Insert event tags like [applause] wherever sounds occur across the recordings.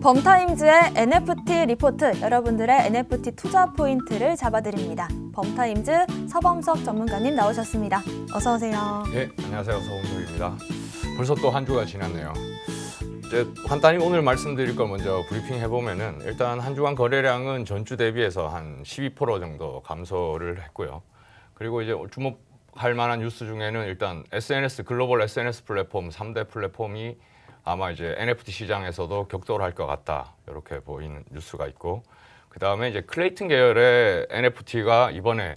범타임즈의 NFT 리포트 여러분들의 NFT 투자 포인트를 잡아드립니다. 범타임즈 서범석 전문가님 나오셨습니다. 어서 오세요. 네, 안녕하세요. 서홍석입니다. 벌써 또 한 주가 지났네요. 이제 간단히 오늘 말씀드릴 걸 먼저 브리핑 해보면은 일단 한 주간 거래량은 전주 대비해서 한 12% 정도 감소를 했고요. 그리고 이제 주목할 만한 뉴스 중에는 일단 SNS 글로벌 SNS 플랫폼 3대 플랫폼이 아마 이제 NFT 시장에서도 격돌할 것 같다 이렇게 보이는 뉴스가 있고 그 다음에 이제 클레이튼 계열의 NFT가 이번에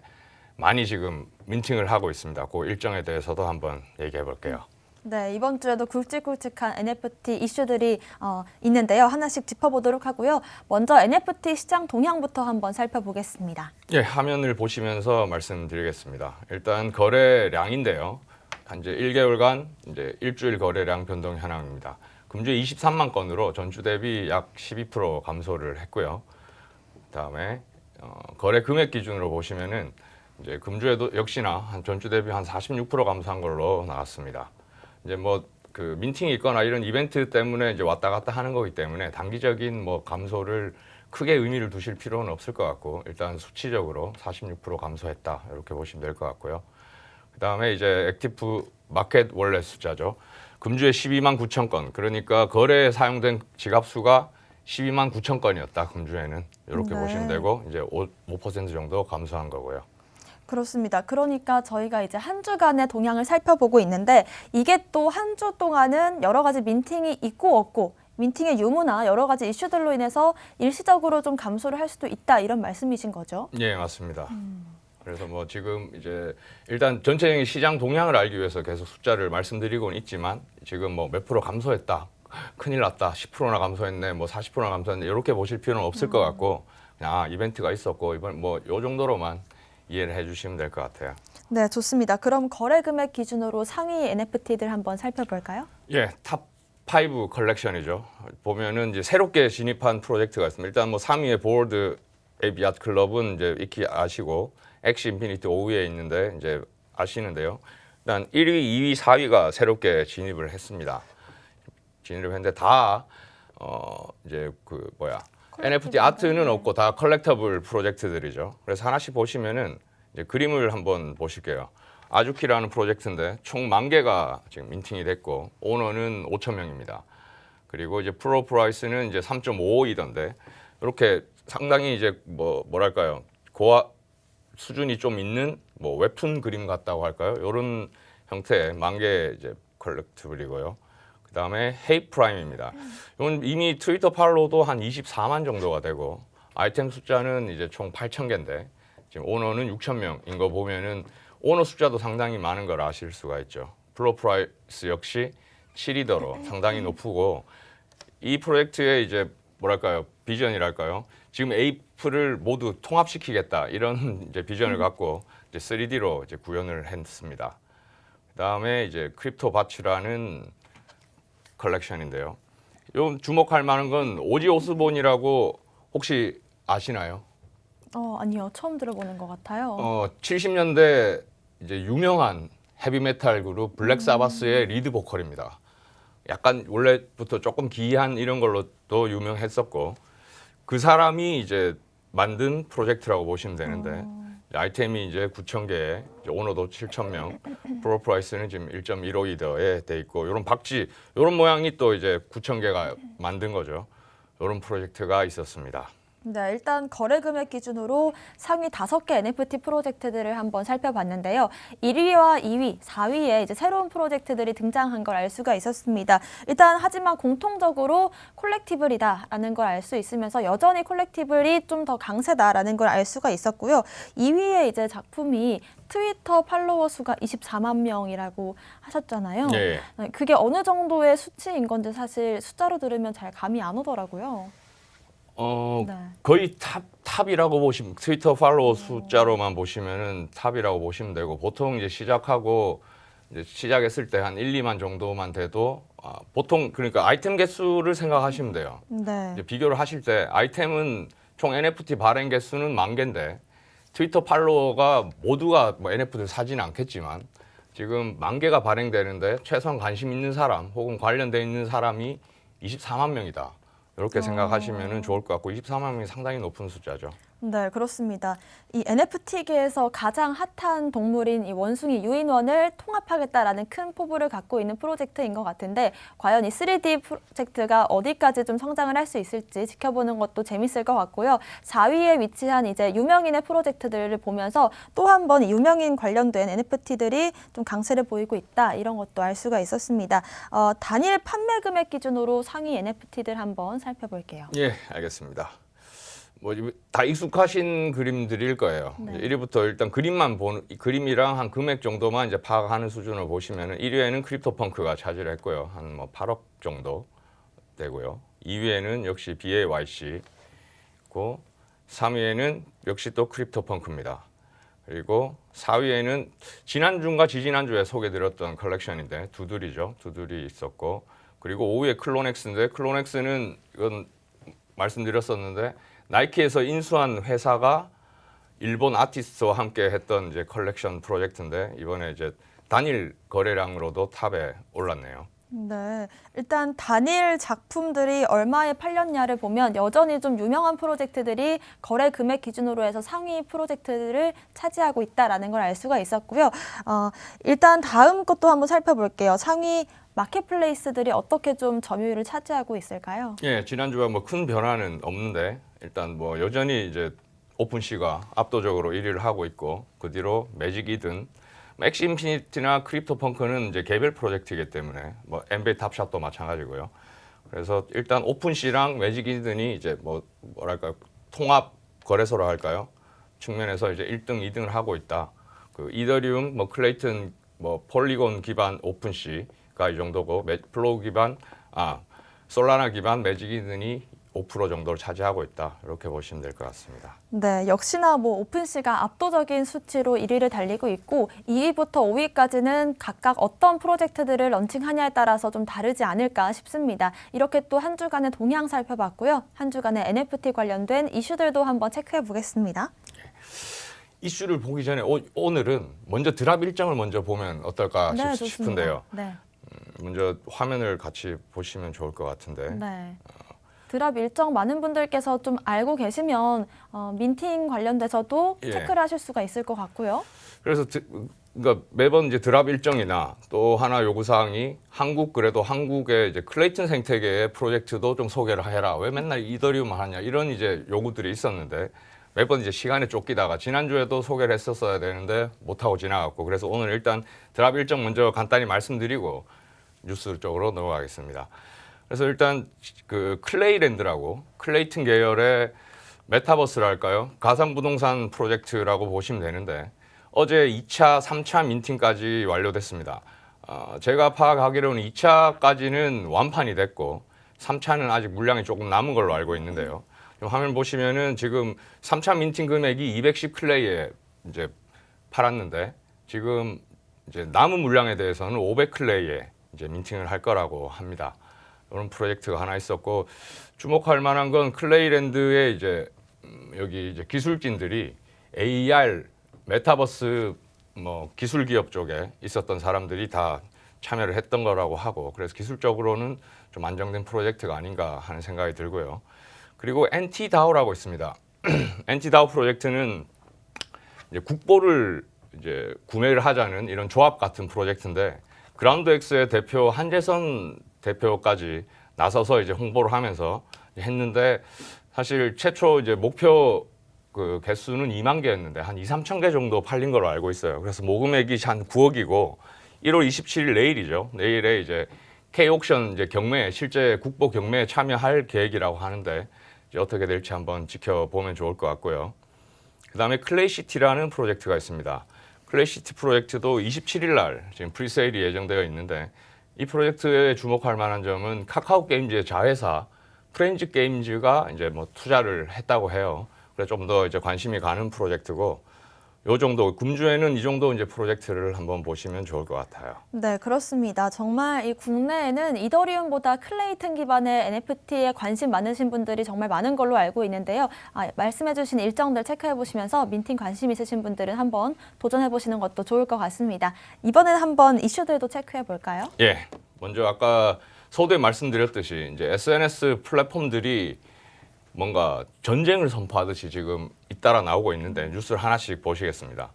많이 지금 민팅을 하고 있습니다. 그 일정에 대해서도 한번 얘기해 볼게요. 네, 이번 주에도 굵직굵직한 NFT 이슈들이 어, 있는데요. 하나씩 짚어보도록 하고요. 먼저 NFT 시장 동향부터 한번 살펴보겠습니다. 예, 화면을 보시면서 말씀드리겠습니다. 일단 거래량인데요. 현재 1개월간 이제 일주일 거래량 변동 현황입니다. 금주에 23만 건으로 전주 대비 약 12% 감소를 했고요. 그다음에 어, 거래 금액 기준으로 보시면은 이제 금주에도 역시나 한 전주 대비 한 46% 감소한 걸로 나왔습니다. 이제 뭐 그 민팅이 있거나 이런 이벤트 때문에 이제 왔다 갔다 하는 거기 때문에 단기적인 뭐 감소를 크게 의미를 두실 필요는 없을 것 같고 일단 수치적으로 46% 감소했다 이렇게 보시면 될 것 같고요. 그다음에 이제 액티브 마켓 월렛 숫자죠. 금주에 12만 9천 건. 그러니까 거래에 사용된 지갑 수가 12만 9천 건이었다. 금주에는 이렇게 네. 보시면 되고 이제 5, 5% 정도 감소한 거고요. 그렇습니다. 그러니까 저희가 이제 한 주간의 동향을 살펴보고 있는데 이게 또 한 주 동안은 여러 가지 민팅이 있고 없고 민팅의 유무나 여러 가지 이슈들로 인해서 일시적으로 좀 감소를 할 수도 있다 이런 말씀이신 거죠. 예, 맞습니다. 그래서 뭐 지금 이제 일단 전체적인 시장 동향을 알기 위해서 계속 숫자를 말씀드리고는 있지만 지금 뭐 몇 프로 감소했다. 큰일 났다. 10%나 감소했네. 뭐 40%나 감소했네. 이렇게 보실 필요는 없을 것 같고 그냥 아, 이벤트가 있었고 이번 뭐 요 정도로만 이해를 해 주시면 될 것 같아요. 네, 좋습니다. 그럼 거래 금액 기준으로 상위 NFT들 한번 살펴볼까요? 예, 탑5 컬렉션이죠. 보면은 이제 새롭게 진입한 프로젝트가 있습니다. 일단 뭐 3위의 보드 에비앗 클럽은 이제 익히 아시고 엑시 인피니티 5위에 있는데 이제 아시는데요. 일단 1위, 2위, 4위가 새롭게 진입을 했습니다. 진입을 했는데 다 어, 이제 그 뭐야 NFT 아트는 없고 다 컬렉터블 프로젝트들이죠. 그래서 하나씩 보시면은 이제 그림을 한번 보실게요. 아주키라는 프로젝트인데 총 만 개가 지금 민팅이 됐고 오너는 5천 명입니다. 그리고 이제 프로 프라이스는 이제 3.55이던데 이렇게 상당히 이제 뭐 뭐랄까요 고화 수준이 좀 있는 뭐 웹툰 그림 같다고 할까요? 이런 형태의 만개 이제 컬렉티블이고요. 그다음에 헤이 프라임입니다. 이건 이미 트위터 팔로우도 한 24만 정도가 되고 아이템 숫자는 이제 총 8천 개인데 지금 오너는 6천 명인 거 보면은 오너 숫자도 상당히 많은 걸 아실 수가 있죠. 플로 프라이스 역시 7위더로 상당히 높고 이 프로젝트의 이제 뭐랄까요 비전이랄까요 지금 에 이프를 모두 통합시키겠다 이런 [laughs] 이제 비전을 갖고 이제 3D로 이제 구현을 했습니다. 그다음에 이제 크립토 바츠라는 컬렉션인데요. 요 주목할 만한 건 오지 오스본이라고 혹시 아시나요? 어, 아니요. 처음 들어보는 것 같아요. 어 70년대 이제 유명한 헤비메탈 그룹 블랙 사바스의 리드 보컬입니다. 약간 원래부터 조금 기이한 이런 걸로도 유명했었고 그 사람이 이제 만든 프로젝트라고 보시면 되는데 아이템이 이제 9천 개, 오너도 7천 명, [clears throat] 프로 프라이스는 지금 1.15이더에 돼 있고 이런 박쥐 이런 모양이 또 이제 9천 개가 만든 거죠. 이런 프로젝트가 있었습니다. 네, 일단 거래 금액 기준으로 상위 다섯 개 NFT 프로젝트들을 한번 살펴봤는데요. 1위와 2위, 4위에 이제 새로운 프로젝트들이 등장한 걸 알 수가 있었습니다. 일단 하지만 공통적으로 콜렉티블이다라는 걸 알 수 있으면서 여전히 콜렉티블이 좀 더 강세다라는 걸 알 수가 있었고요. 2위에 이제 작품이 트위터 팔로워 수가 24만 명이라고 하셨잖아요. 예. 네, 그게 어느 정도의 수치인 건지 사실 숫자로 들으면 잘 감이 안 오더라고요. 어 네. 거의 탑 탑이라고 보시면 트위터 팔로워 숫자로만 보시면은 탑이라고 보시면 되고 보통 이제 시작하고 이제 시작했을 때 한 1, 2만 정도만 돼도 아, 보통 그러니까 아이템 개수를 생각하시면 돼요. 네. 이제 비교를 하실 때 아이템은 총 NFT 발행 개수는 만 개인데 트위터 팔로워가 모두가 뭐 NFT를 사지는 않겠지만 지금 만 개가 발행되는데 최소한 관심 있는 사람 혹은 관련돼 있는 사람이 24만 명이다. 이렇게 어. 생각하시면 좋을 것 같고 24만 명이 상당히 높은 숫자죠. 네, 그렇습니다. 이 NFT계에서 가장 핫한 동물인 이 원숭이 유인원을 통합하겠다라는 큰 포부를 갖고 있는 프로젝트인 것 같은데 과연 이 3D 프로젝트가 어디까지 좀 성장을 할 수 있을지 지켜보는 것도 재밌을 것 같고요. 4위에 위치한 이제 유명인의 프로젝트들을 보면서 또 한 번 유명인 관련된 NFT들이 좀 강세를 보이고 있다 이런 것도 알 수가 있었습니다. 어, 단일 판매 금액 기준으로 상위 NFT들 한번 살펴볼게요. 예, 알겠습니다. 뭐다 익숙하신 그림들일 거예요. 네. 1위부터 일단 그림만 보는 이 그림이랑 한 금액 정도만 이제 파악하는 수준을 보시면은 1위에는 크립토펑크가 차지를 했고요. 한 뭐 8억 정도 되고요. 2위에는 역시 BAYC 고 3위에는 역시 또 크립토펑크입니다. 그리고 4위에는 지난주인가 지지난주에 소개드렸던 컬렉션인데 두들이죠. 두들이 있었고 그리고 5위에 클로넥스인데 클로넥스는 이건 말씀드렸었는데 나이키에서 인수한 회사가 일본 아티스트와 함께 했던 이제 컬렉션 프로젝트인데 이번에 이제 단일 거래량으로도 탑에 올랐네요. 네, 일단 단일 작품들이 얼마에 팔렸냐를 보면 여전히 좀 유명한 프로젝트들이 거래 금액 기준으로 해서 상위 프로젝트를 차지하고 있다라는 걸 알 수가 있었고요. 어, 일단 다음 것도 한번 살펴볼게요. 상위 마켓플레이스들이 어떻게 좀 점유율을 차지하고 있을까요? 예, 지난주와 뭐 큰 변화는 없는데 일단 뭐 여전히 이제 오픈시가 압도적으로 1위를 하고 있고 그 뒤로 매직 이든 맥시 인피니티나 크립토 펑크는 이제 개별 프로젝트이기 때문에 뭐 NBA 탑샷도 마찬가지고요. 그래서 일단 오픈시랑 매직 이든이 이제 뭐 뭐랄까 통합 거래소라 할까요? 측면에서 이제 1등, 2등을 하고 있다. 그 이더리움, 뭐 클레이튼, 뭐 폴리곤 기반 오픈시가 이 정도고 매- 플로우 기반 아 솔라나 기반 매직 이든이 5% 정도를 차지하고 있다. 이렇게 보시면 될 것 같습니다. 네, 역시나 뭐 오픈시가 압도적인 수치로 1위를 달리고 있고 2위부터 5위까지는 각각 어떤 프로젝트들을 런칭하냐에 따라서 좀 다르지 않을까 싶습니다. 이렇게 또 한 주간의 동향 살펴봤고요. 한 주간의 NFT 관련된 이슈들도 한번 체크해 보겠습니다. 이슈를 보기 전에 오, 오늘은 먼저 드랍 일정을 먼저 보면 어떨까 네, 싶. 싶은데요. 네. 먼저 화면을 같이 보시면 좋을 것 같은데. 네. 드랍 일정 많은 분들께서 좀 알고 계시면 어, 민팅 관련돼서도 예. 체크를 하실 수가 있을 것 같고요. 그래서 드, 그러니까 매번 이제 드랍 일정이나 또 하나 요구 사항이 한국 그래도 한국의 이제 클레이튼 생태계의 프로젝트도 좀 소개를 해라. 왜 맨날 이더리움만 하냐 이런 이제 요구들이 있었는데 매번 이제 시간에 쫓기다가 지난주에도 소개를 했었어야 되는데 못 하고 지나갔고 그래서 오늘 일단 드랍 일정 먼저 간단히 말씀드리고 뉴스 쪽으로 넘어가겠습니다. 그래서 일단 그 클레이랜드라고 클레이튼 계열의 메타버스랄까요? 가상 부동산 프로젝트라고 보시면 되는데 어제 2차, 3차 민팅까지 완료됐습니다. 어, 제가 파악하기로는 2차까지는 완판이 됐고 3차는 아직 물량이 조금 남은 걸로 알고 있는데요. 화면 보시면은 지금 3차 민팅 금액이 210 클레이에 이제 팔았는데 지금 이제 남은 물량에 대해서는 500 클레이에 이제 민팅을 할 거라고 합니다. 이런 프로젝트가 하나 있었고 주목할 만한 건 클레이랜드의 이제 음, 여기 이제 기술진들이 AR 메타버스 뭐 기술 기업 쪽에 있었던 사람들이 다 참여를 했던 거라고 하고 그래서 기술적으로는 좀 안정된 프로젝트가 아닌가 하는 생각이 들고요. 그리고 NTDAO라고 있습니다. [clears throat] NTDAO 프로젝트는 이제 국보를 이제 구매를 하자는 이런 조합 같은 프로젝트인데 그라운드엑스의 대표 한재선 대표까지 나서서 이제 홍보를 하면서 했는데 사실 최초 이제 목표 그 개수는 2만 개였는데 한 2, 3천 개 정도 팔린 걸로 알고 있어요. 그래서 모금액이 한 9억이고 1월 27일 내일이죠. 내일에 이제 K 옥션 이제 경매에 실제 국보 경매에 참여할 계획이라고 하는데 이제 어떻게 될지 한번 지켜보면 좋을 것 같고요. 그다음에 클레이시티라는 프로젝트가 있습니다. 클레이시티 프로젝트도 27일 날 지금 프리세일이 예정되어 있는데 이 프로젝트에 주목할 만한 점은 카카오 게임즈의 자회사 프렌즈 게임즈가 이제 뭐 투자를 했다고 해요. 그래서 좀 더 이제 관심이 가는 프로젝트고 요 정도 금주에는 이 정도 이제 프로젝트를 한번 보시면 좋을 것 같아요. 네, 그렇습니다. 정말 이 국내에는 이더리움보다 클레이튼 기반의 NFT에 관심 많으신 분들이 정말 많은 걸로 알고 있는데요. 아, 말씀해주신 일정들 체크해 보시면서 민팅 관심 있으신 분들은 한번 도전해 보시는 것도 좋을 것 같습니다. 이번엔 한번 이슈들도 체크해 볼까요? 예. 먼저 아까 서두에 말씀드렸듯이 이제 SNS 플랫폼들이 뭔가 전쟁을 선포하듯이 지금 잇따라 나오고 있는데 뉴스를 하나씩 보시겠습니다.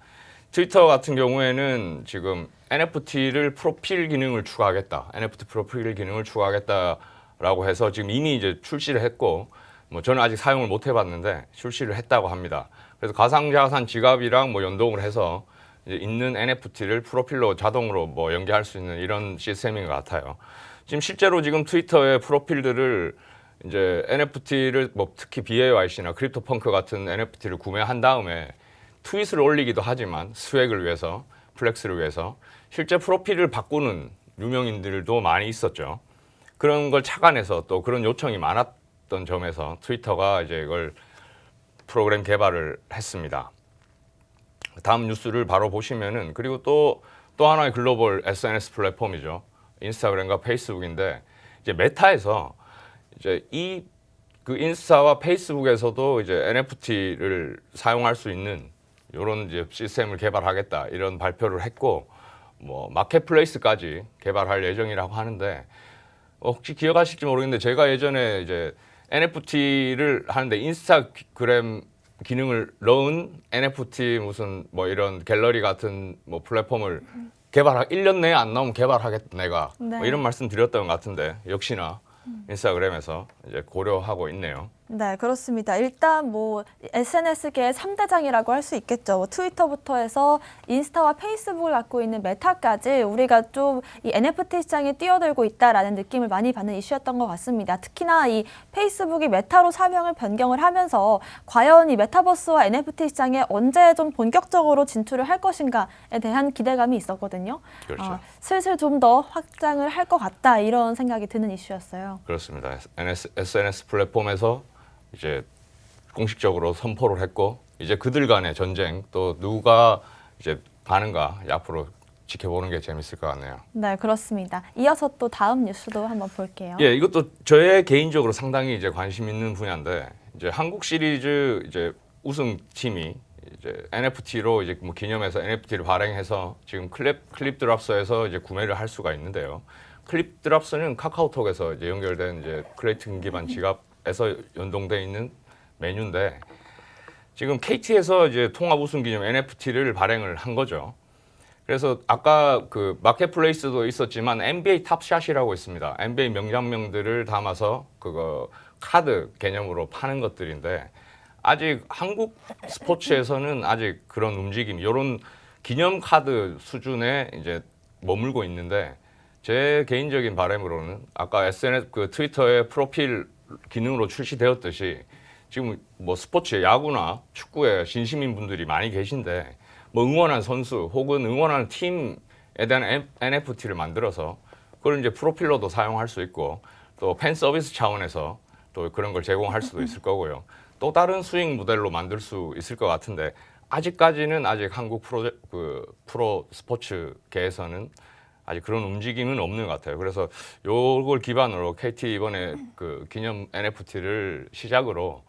트위터 같은 경우에는 지금 NFT를 프로필 기능을 추가하겠다. NFT 프로필 기능을 추가하겠다라고 해서 지금 이미 이제 출시를 했고 뭐 저는 아직 사용을 못 해봤는데 출시를 했다고 합니다. 그래서 가상자산 지갑이랑 뭐 연동을 해서 있는 NFT를 프로필로 자동으로 뭐 연계할 수 있는 이런 시스템인 것 같아요. 지금 실제로 지금 트위터의 프로필들을 이제 NFT를 뭐 특히 BAYC나 크립토펑크 같은 NFT를 구매한 다음에 트윗을 올리기도 하지만 스웩을 위해서 플렉스를 위해서 실제 프로필을 바꾸는 유명인들도 많이 있었죠. 그런 걸 착안해서 또 그런 요청이 많았던 점에서 트위터가 이제 이걸 프로그램 개발을 했습니다. 다음 뉴스를 바로 보시면은 그리고 또또 하나의 글로벌 SNS 플랫폼이죠. 인스타그램과 페이스북인데 이제 메타에서 이제 이 그 인스타와 페이스북에서도 이제 NFT를 사용할 수 있는 이런 이제 시스템을 개발하겠다 이런 발표를 했고 뭐 마켓플레이스까지 개발할 예정이라고 하는데 어, 혹시 기억하실지 모르겠는데 제가 예전에 이제 NFT를 하는데 인스타그램 기능을 넣은 NFT 무슨 뭐 이런 갤러리 같은 뭐 플랫폼을 개발하 1년 내에 안 나오면 개발하겠다 내가. 네. 뭐 이런 말씀 드렸던 것 같은데 역시나 인스타그램에서 이제 고려하고 있네요. 네, 그렇습니다. 일단 뭐 SNS계의 3대장이라고 할 수 있겠죠. 뭐 트위터부터 해서 인스타와 페이스북을 갖고 있는 메타까지 우리가 좀 이 NFT 시장에 뛰어들고 있다라는 느낌을 많이 받는 이슈였던 것 같습니다. 특히나 이 페이스북이 메타로 사명을 변경을 하면서 과연 이 메타버스와 NFT 시장에 언제 좀 본격적으로 진출을 할 것인가에 대한 기대감이 있었거든요. 그렇죠. 어, 슬슬 좀 더 확장을 할 것 같다 이런 생각이 드는 이슈였어요. 그렇습니다. NS, SNS 플랫폼에서 이제 공식적으로 선포를 했고 이제 그들 간의 전쟁 또 누가 이제 가는가 앞으로 지켜보는 게 재밌을 것 같네요. 네, 그렇습니다. 이어서 또 다음 뉴스도 한번 볼게요. 예, 이것도 저의 개인적으로 상당히 이제 관심 있는 분야인데 이제 한국 시리즈 이제 우승 팀이 이제 NFT로 이제 뭐 기념해서 NFT를 발행해서 지금 클립 클립 드랍서에서 이제 구매를 할 수가 있는데요. 클립 드랍서는 카카오톡에서 이제 연결된 이제 크레이튼 기반 지갑 에서 연동돼 있는 메뉴인데 지금 KT에서 이제 통합 우승 기념 NFT를 발행을 한 거죠. 그래서 아까 그 마켓플레이스도 있었지만 NBA 탑샷이라고 있습니다. NBA 명장면들을 담아서 그거 카드 개념으로 파는 것들인데 아직 한국 스포츠에서는 아직 그런 움직임, 이런 기념 카드 수준에 이제 머물고 있는데 제 개인적인 바람으로는 아까 SNS 그 트위터의 프로필 기능으로 출시되었듯이 지금 뭐 스포츠 야구나 축구에 진심인 분들이 많이 계신데 뭐 응원한 선수 혹은 응원하는 팀에 대한 NFT를 만들어서 그걸 이제 프로필로도 사용할 수 있고 또 팬 서비스 차원에서 또 그런 걸 제공할 수도 있을 거고요. 또 다른 수익 모델로 만들 수 있을 것 같은데 아직까지는 아직 한국 프로 그 프로 스포츠계에서는 아직 그런 움직임은 없는 것 같아요. 그래서 요걸 기반으로 KT 이번에 그 기념 NFT를 시작으로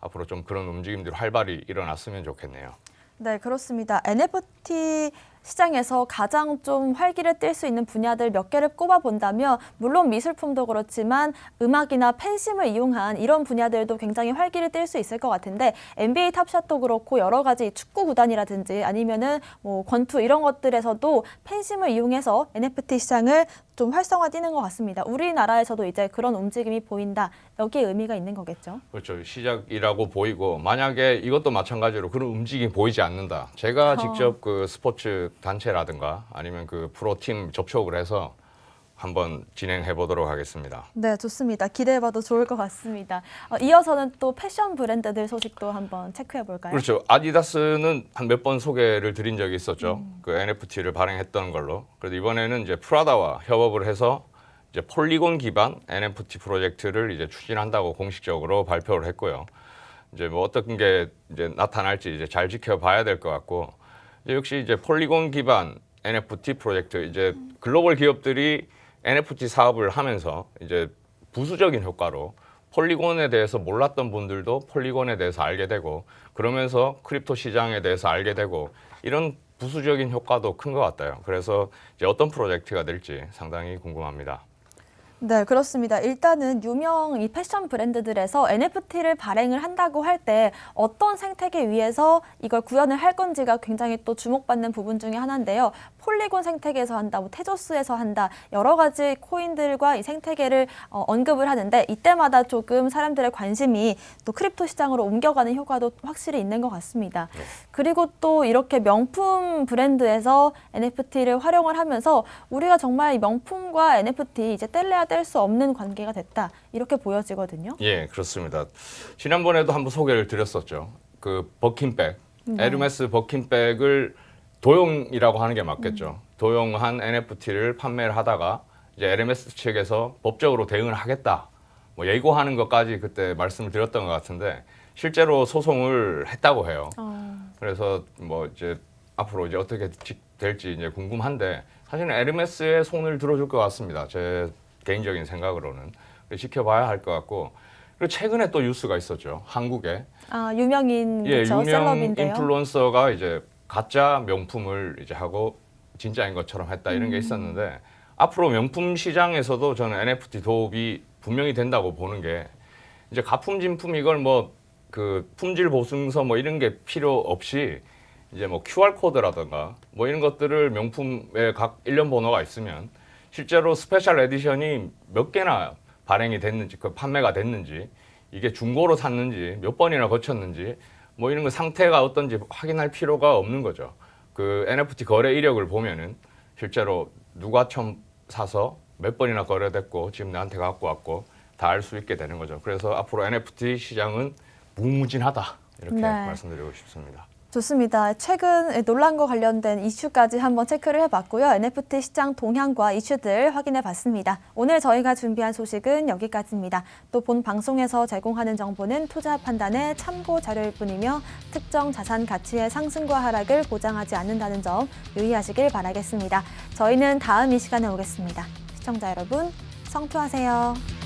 앞으로 좀 그런 움직임들이 활발히 일어났으면 좋겠네요. 네, 그렇습니다. NFT 시장에서 가장 좀 활기를 띨 수 있는 분야들 몇 개를 꼽아 본다면 물론 미술품도 그렇지만 음악이나 팬심을 이용한 이런 분야들도 굉장히 활기를 띨 수 있을 것 같은데 NBA 탑샷도 그렇고 여러 가지 축구 구단이라든지 아니면은 뭐 권투 이런 것들에서도 팬심을 이용해서 NFT 시장을 좀 활성화되는 것 같습니다. 우리나라에서도 이제 그런 움직임이 보인다. 여기에 의미가 있는 거겠죠. 그렇죠. 시작이라고 보이고 만약에 이것도 마찬가지로 그런 움직임이 보이지 않는다. 제가 어. 직접 그 스포츠 단체라든가 아니면 그 프로팀 접촉을 해서 한번 진행해 보도록 하겠습니다. 네, 좋습니다. 기대해봐도 좋을 것 같습니다. 어, 이어서는 또 패션 브랜드들 소식도 한번 체크해 볼까요? 그렇죠. 아디다스는 한 몇 번 소개를 드린 적이 있었죠. 그 NFT를 발행했던 걸로. 그래서 이번에는 이제 프라다와 협업을 해서 이제 폴리곤 기반 NFT 프로젝트를 이제 추진한다고 공식적으로 발표를 했고요. 이제 뭐 어떤 게 이제 나타날지 이제 잘 지켜봐야 될 것 같고 역시 이제 폴리곤 기반 NFT 프로젝트 이제 글로벌 기업들이 NFT 사업을 하면서 이제 부수적인 효과로 폴리곤에 대해서 몰랐던 분들도 폴리곤에 대해서 알게 되고 그러면서 크립토 시장에 대해서 알게 되고 이런 부수적인 효과도 큰 것 같아요. 그래서 이제 어떤 프로젝트가 될지 상당히 궁금합니다. 네, 그렇습니다. 일단은 유명 이 패션 브랜드들에서 NFT를 발행을 한다고 할 때 어떤 생태계 위에서 이걸 구현을 할 건지가 굉장히 또 주목받는 부분 중에 하나인데요. 폴리곤 생태계에서 한다, 뭐 테조스에서 한다, 여러 가지 코인들과 이 생태계를 어, 언급을 하는데 이때마다 조금 사람들의 관심이 또 크립토 시장으로 옮겨가는 효과도 확실히 있는 것 같습니다. 그리고 또 이렇게 명품 브랜드에서 NFT를 활용을 하면서 우리가 정말 이 명품과 NFT 이제 뗄래야 뗄 수 없는 관계가 됐다 이렇게 보여지거든요. 예, 그렇습니다. 지난번에도 한번 소개를 드렸었죠. 그 버킨백, 네. 에르메스 버킨백을 도용이라고 하는 게 맞겠죠. 도용한 NFT를 판매를 하다가 이제 에르메스 측에서 법적으로 대응을 하겠다. 뭐 예고하는 것까지 그때 말씀을 드렸던 것 같은데 실제로 소송을 했다고 해요. 어, 그래서 뭐 이제 앞으로 이제 어떻게 지- 될지 이제 궁금한데 사실은 에르메스의 손을 들어줄 것 같습니다. 제 개인적인 생각으로는 지켜봐야 할 것 같고 그리고 최근에 또 뉴스가 있었죠. 한국에 아 유명인 예 그쵸, 유명 셀럽인데요. 인플루언서가 이제 가짜 명품을 이제 하고 진짜인 것처럼 했다 이런 음. 게 있었는데 앞으로 명품 시장에서도 저는 NFT 도입이 분명히 된다고 보는 게 이제 가품 진품 이걸 뭐 그 품질 보증서 뭐 이런 게 필요 없이 이제 뭐 QR 코드라든가 뭐 이런 것들을 명품에 각 일련 번호가 있으면 실제로 스페셜 에디션이 몇 개나 발행이 됐는지 그 판매가 됐는지 이게 중고로 샀는지 몇 번이나 거쳤는지 뭐 이런 거 상태가 어떤지 확인할 필요가 없는 거죠. 그 NFT 거래 이력을 보면은 실제로 누가 처음 사서 몇 번이나 거래됐고 지금 나한테 갖고 왔고 다 알 수 있게 되는 거죠. 그래서 앞으로 NFT 시장은 무무진하다 이렇게 네. 말씀드리고 싶습니다. 좋습니다. 최근 논란과 관련된 이슈까지 한번 체크를 해봤고요. NFT 시장 동향과 이슈들 확인해봤습니다. 오늘 저희가 준비한 소식은 여기까지입니다. 또 본 방송에서 제공하는 정보는 투자 판단의 참고 자료일 뿐이며 특정 자산 가치의 상승과 하락을 보장하지 않는다는 점 유의하시길 바라겠습니다. 저희는 다음 이 시간에 오겠습니다. 시청자 여러분, 성투하세요.